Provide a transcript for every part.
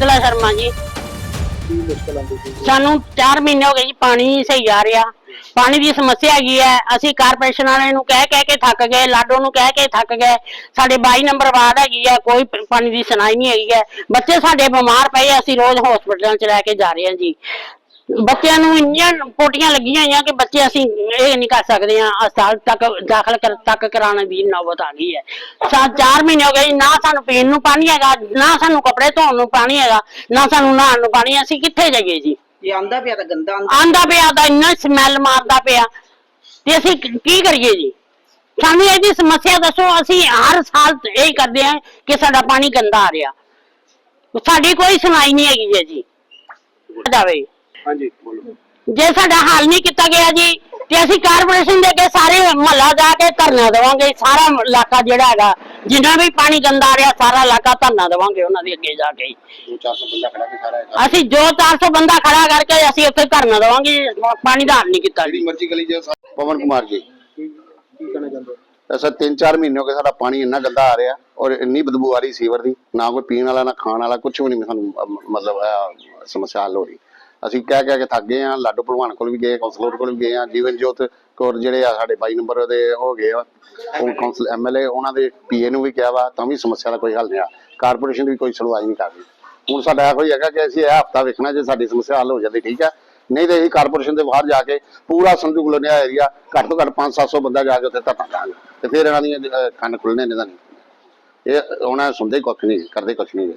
ਸ਼ਕੁੰਤਲਾ ਸ਼ਰਮਾ ਜੀ। ਕੀ ਮੁਸ਼ਕਲ ਆਉਂਦੀ ਸੀ ਸਾਨੂੰ 4 ਮਹੀਨੇ ਹੋ ਗਏ ਜੀ ਪਾਣੀ ਨਹੀਂ ਸਹੀ ਆ ਰਿਹਾ। ਪਾਣੀ ਦੀ ਸਮੱਸਿਆ ਹੈਗੀ ਹੈ। ਅਸੀਂ ਕਾਰਪੋਰੇਸ਼ਨ ਵਾਲਿਆਂ ਨੂੰ ਕਹਿ ਕਹਿ ਕੇ ਥੱਕ ਗਏ ਲਾਡੋ ਨੂੰ ਕਹਿ ਕੇ ਥੱਕ ਗਏ। ਸਾਡੇ 22 ਨੰਬਰ ਵਾਰਡ ਹੈਗੀ ਹੈ ਕੋਈ ਪ- ਪਾਣੀ ਦੀ ਸੁਣਾਈ ਨਹੀਂ ਹੈਗੀ ਹੈ। ਬੱਚੇ ਸਾਡੇ ਬਿਮਾਰ ਪਏ ਆ, ਅਸੀਂ ਰੋਜ਼ ਹਸਪੀਟਲਾਂ 'ਚ ਲੈ ਕੇ ਜਾ ਰਹੇ ਹਾਂ ਜੀ। ਬੱਚਿਆਂ ਨੂੰ ਇੰਨੀਆਂ ਪੋਟੀਆਂ ਲੱਗੀਆਂ ਹੋਈਆਂ ਕਿ ਬੱਚੇ ਅਸੀਂ ਇਹ ਨਹੀਂ ਕਰ ਸਕਦੇ ਆ ਹਸਪਤਾਲ ਤੱਕ ਦਾਖਲ ਕਰ ਤੱਕ ਕਰਾਉਣ ਦੀ ਨੌਬਤ ਆ ਗਈ ਹੈ। ਸਾ 4 ਮਹੀਨੇ ਹੋ ਗਏ ਜੀ, ਨਾ ਸਾਨੂੰ ਪੀਣ ਨੂੰ ਪਾਣੀ ਹੈਗਾ ਨਾ ਸਾਨੂੰ ਕੱਪੜੇ ਧੋਣ ਨੂੰ ਪਾਣੀ ਹੈਗਾ ਨਾ ਸਾਨੂੰ ਨਹਾਉਣ ਨੂੰ ਪਾਣੀ ਅਸੀਂ ਕਿੱਥੇ ਜਾਈਏ ਜੀ? ਜੇ ਆਂਦਾ ਪਿਆ ਤਾਂ ਗੰਦਾ ਆਂਦਾ ਆਂਦਾ ਪਿਆ ਤਾਂ ਇੰਨਾ ਸਮੈਲ ਮਾਰਦਾ ਪਿਆ। ਤੇ ਅਸੀਂ ਕੀ ਕੀ ਕਰੀਏ ਜੀ? ਸਾਨੂੰ ਇਹਦੀ ਸਮੱਸਿਆ ਦੱਸੋ ਅਸੀਂ ਹਰ ਸਾਲ ਇਹ ਕਰਦੇ ਆ ਕਿ ਸਾਡਾ ਪਾਣੀ ਗੰਦਾ ਆ ਰਿਹਾ। ਸਾਡੀ ਕੋਈ ਸੁਣਾਈ ਨਹੀਂ ਹੈਗੀ ਜੀ। ਜਾਵੇ। ਹਾਂਜੀ ਬੋਲੋ। ਜੇ ਸਾਡਾ ਹੱਲ ਨਹੀਂ ਕੀਤਾ ਗਿਆ ਜੀ ਤੇ ਅਸੀਂ ਕਾਰਪੋਰੇਸ਼ਨ ਦੇ ਅੱਗੇ ਸਾਰੇ ਮਹੱਲਾ ਜਾ ਕੇ ਧਰਨਾ ਦੇਵਾਂਗੇ ਸਾਰਾ ਇਲਾਕਾ ਜਿਹੜਾ ਹੈਗਾ ਜਿੰਨਾ ਵੀ ਪਾਣੀ ਗੰਦਾ ਆ ਰਿਹਾ ਸਾਰਾ ਇਲਾਕਾ ਧਰਨਾ ਦੇਵਾਂਗੇ ਉਹਨਾਂ ਦੇ ਅੱਗੇ ਜਾ ਕੇ। ਦੋ 400 ਬੰਦਾ ਖੜਾ ਕੇ ਸਾਰਾ ਹੈਗਾ। ਅਸੀਂ ਜੋ 400 ਬੰਦਾ ਖੜਾ ਕਰਕੇ ਅਸੀਂ ਉੱਥੇ ਧਰਨਾ ਦੇਵਾਂਗੇ ਪਾਣੀ ਦਾ ਹੱਲ ਨਹੀਂ ਕੀਤਾ। ਜੀ ਜਿਹੜੀ ਮਰਜ਼ੀ ਗਲੀ ਜੇ ਪਵਨ ਕੁਮਾਰ ਜੀ। ਕੀ ਕੀ ਕਹਿਣਾ ਚਾਹੁੰਦੇ ਅਸਾਂ 3-4 ਮਹੀਨੇ ਹੋ ਗਏ ਸਾਡਾ ਪਾਣੀ ਇੰਨਾ ਗੰਦਾ ਆ ਰਿਹਾ ਔਰ ਇੰਨੀ ਬਦਬੂ ਆ ਰਹੀ ਸੀਵਰ ਦੀ ਨਾ ਕੋਈ ਪੀਣ ਵਾਲਾ ਨਾ ਖਾਣ ਵਾਲਾ ਕੁਝ ਵੀ ਨਹੀਂ ਸਾਨੂੰ ਅਮ, ਮਤਲਬ ਅਹ, ਸਮੱਸਿਆ ਹੱਲ ਹੋ ਰਹੀ। ਅਸੀਂ ਕਹਿ ਕਹਿ ਕੇ ਥੱਕ ਗਏ ਆ ਲਾਡੋ ਭਲਵਾਨ ਕੋਲ ਵੀ ਗਏ ਕੌਂਸਲਰ ਕੋਲ ਵੀ ਗਏ ਆ ਜੀਵਨ ਜੋਤ ਕੌਰ ਜਿਹੜੇ ਆ ਸਾਡੇ 22 ਨੰਬਰ ਦੇ ਹੋ ਗਏ ਆ, ਉਹ ਕੌਂਸਲ ਐਮਐਲਏ ਉਹਨਾਂ ਦੇ ਪੀਏ ਨੂੰ ਵੀ ਕਿਹਾ ਵਾ, ਤਾਂ ਵੀ ਸਮੱਸਿਆ ਦਾ ਕੋਈ ਹੱਲ ਨਹੀਂ ਆ ਕਾਰਪੋਰੇਸ਼ਨ ਦੀ ਕੋਈ ਸੁਣਵਾਈ ਨਹੀਂ ਕਰ ਰਹੀ। ਹੁਣ ਸਾਡਾ ਇਹੋ ਹੀ ਹੈਗਾ ਕਿ ਅਸੀਂ ਇਹ ਹਫਤਾ ਵੇਖਣਾ ਜੇ ਸਾਡੀ ਸਮੱਸਿਆ ਹੱਲ ਹੋ ਜਾਂਦੀ, ਠੀਕ ਹੈ ਨਹੀਂ ਤੇ ਅਸੀਂ ਕਾਰਪੋਰੇਸ਼ਨ ਦੇ ਬਾਹਰ ਜਾ ਕੇ ਪੂਰਾ ਸੰਧੂ ਕਲੋਨੀਆ ਏਰੀਆ ਘੱਟ ਤੋਂ ਘੱਟ 5-700 ਬੰਦਾ ਜਾ ਕੇ ਉੱਥੇ ਧਰਨਾ ਦਾਂਗੇ ਤੇ ਫਿਰ ਇਹਨਾਂ ਦੀਆਂ ਕੰਨ ਖੁੱਲਣੇ ਨੇ ਤਾਂ ਨਹੀਂ ਇਹ, ਉਹਨਾਂ ਸੁਣਦੇ ਕੁੱਖ ਨਹੀਂ, ਕਰਦੇ ਕੁਛ ਨਹੀਂ।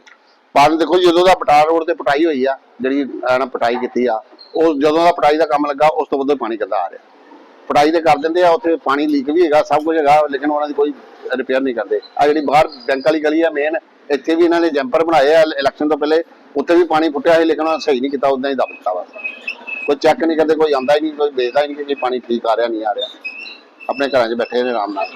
ਪਾਣੀ ਦੇਖੋ ਜਦੋਂ ਦਾ ਪਟਾਰ ਰੋਡ ਤੇ ਪਟਾਈ ਹੋਈ ਆ ਜਿਹੜੀ ਇਹਨਾਂ ਪਟਾਈ ਕੀਤੀ ਆ ਉਹ ਜਦੋਂ ਦਾ ਪਟਾਈ ਦਾ ਕੰਮ ਲੱਗਾ ਉਸ ਤੋਂ ਬਾਅਦ ਪਾਣੀ ਗੰਦਾ ਆ ਰਿਹਾ। ਪਟਾਈ ਤੇ ਕਰ ਦਿੰਦੇ ਆ ਉੱਥੇ ਪਾਣੀ ਲੀਕ ਵੀ ਹੈਗਾ ਸਭ ਕੁਝ ਹੈਗਾ ਲੇਕਿਨ ਉਹਨਾਂ ਦੀ ਕੋਈ ਰਿਪੇਅਰ ਨਹੀਂ ਕਰਦੇ। ਆ ਜਿਹੜੀ ਬਾਹਰ ਬੈਂਕ ਵਾਲੀ ਗਲੀ ਆ ਮੇਨ ਇੱਥੇ ਵੀ ਇਹਨਾਂ ਨੇ ਜੰਪਰ ਬਣਾਏ ਆ ਇਲੈਕਸ਼ਨ ਤੋਂ ਪਹਿਲੇ ਉੱਥੇ ਵੀ ਪਾਣੀ ਫੁੱਟਿਆ ਸੀ ਲੇਕਿਨ ਉਹਨਾਂ ਨੇ ਸਹੀ ਨਹੀਂ ਕੀਤਾ ਉਦਾਂ ਹੀ ਦੱਬ ਦਿੱਤਾ ਵਾ। ਕੋਈ ਚੈੱਕ ਨਹੀਂ ਕਰਦੇ ਕੋਈ ਆਂਦਾ ਹੀ ਨਹੀਂ ਕੋਈ ਵੇਚਦਾ ਹੀ ਨਹੀਂ ਕਿ ਪਾਣੀ ਠੀਕ ਆ ਰਿਹਾ ਨਹੀਂ ਆ ਰਿਹਾ। ਆਪਣੇ ਘਰਾਂ 'ਚ ਬੈਠੇ ਨੇ ਆਰਾਮ ਨਾਲ।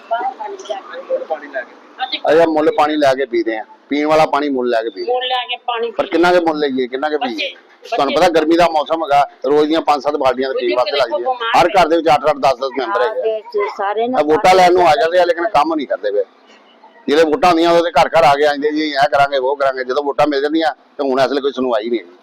ਅਜਾ ਮੁੱਲ ਪਾਣੀ ਲੈ ਕੇ ਪੀਦੇ ਆ। ਪੀਣ ਵਾਲਾ ਪਾਣੀ ਮੁੱਲ ਲੈ ਕੇ ਪੀਦੇ ਮੁੱਲ ਲੈ ਕੇ ਪਾਣੀ ਪਰ ਕਿੰਨਾ ਕੇ ਮੁੱਲ ਲਈਏ ਕਿੰਨਾ ਕੇ ਪੀਏ? ਤੁਹਾਨੂੰ ਪਤਾ ਗਰਮੀ ਦਾ ਮੌਸਮ ਹੈਗਾ ਰੋਜ਼ ਦੀਆਂ 5-7 ਬਾਲਟੀਆਂ ਤੇ ਪੀਣ ਵਾਸਤੇ ਲੱਗਦੀਆਂ ਹਰ ਘਰ ਦੇ ਵਿੱਚ 8-8 10-10 ਮੈਂਬਰ ਹੈਗੇ। ਸਾਰੇ ਆ ਵੋਟਾਂ ਲੈਣ ਨੂੰ ਆ ਜਾਂਦੇ ਆ ਲੇਕਿਨ ਕੰਮ ਨਹੀਂ ਕਰਦੇ ਪਏ ਜਿਹੜੇ ਵੋਟਾਂ ਹੁੰਦੀਆਂ ਉਹਦੇ ਘਰ ਘਰ ਆ ਕੇ ਆਂਦੇ ਜੀ ਇਹ ਕਰਾਂਗੇ ਉਹ ਕਰਾਂਗੇ ਜਦੋਂ ਵੋਟਾਂ ਮਿਲ ਜਾਂਦੀਆਂ ਤਾਂ ਹੁਣ ਅਸਲ ਕੋਈ ਸੁਣਵਾਈ ਨਹੀਂ ਹੈਗੀ।